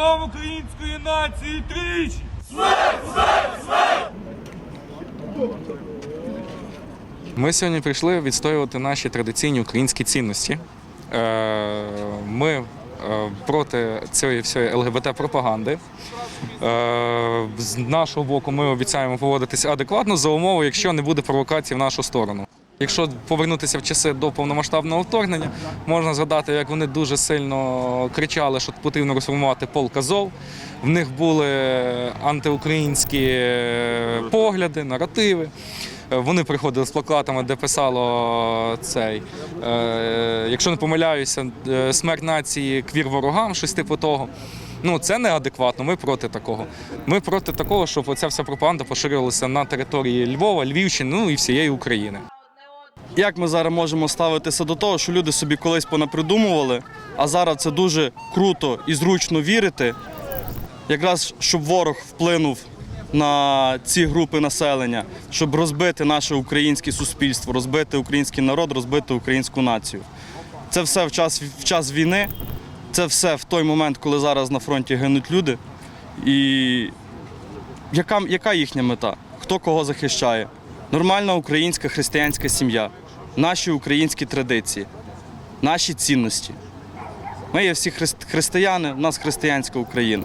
Ворогам української нації тричі! Ми сьогодні прийшли відстоювати наші традиційні українські цінності. Е, Ми е, проти цієї всієї ЛГБТ-пропаганди. Е, З нашого боку ми обіцяємо поводитися адекватно за умови, якщо не буде провокацій в нашу сторону. Якщо повернутися в часи до повномасштабного вторгнення, можна згадати, як вони дуже сильно кричали, що потрібно розформувати полк Азов. В них були антиукраїнські е, погляди, наративи. Вони приходили з плакатами, де писало цей, е, якщо не помиляюся, е, смерть нації квір ворогам, щось типу того. Ну, це неадекватно. Ми проти такого. Ми проти такого, щоб оця вся пропаганда поширювалася на території Львова, Львівщини, ну і всієї України. Як ми зараз можемо ставитися до того, що люди собі колись понапридумували, а зараз це дуже круто і зручно вірити, якраз щоб ворог вплинув на ці групи населення, щоб розбити наше українське суспільство, розбити український народ, розбити українську націю. Це все в час, в час війни, це все в той момент, коли зараз на фронті гинуть люди. І яка, яка їхня мета? Хто кого захищає? Нормальна українська християнська сім'я, наші українські традиції, наші цінності. Ми є всі христ- християни, в нас християнська Україна.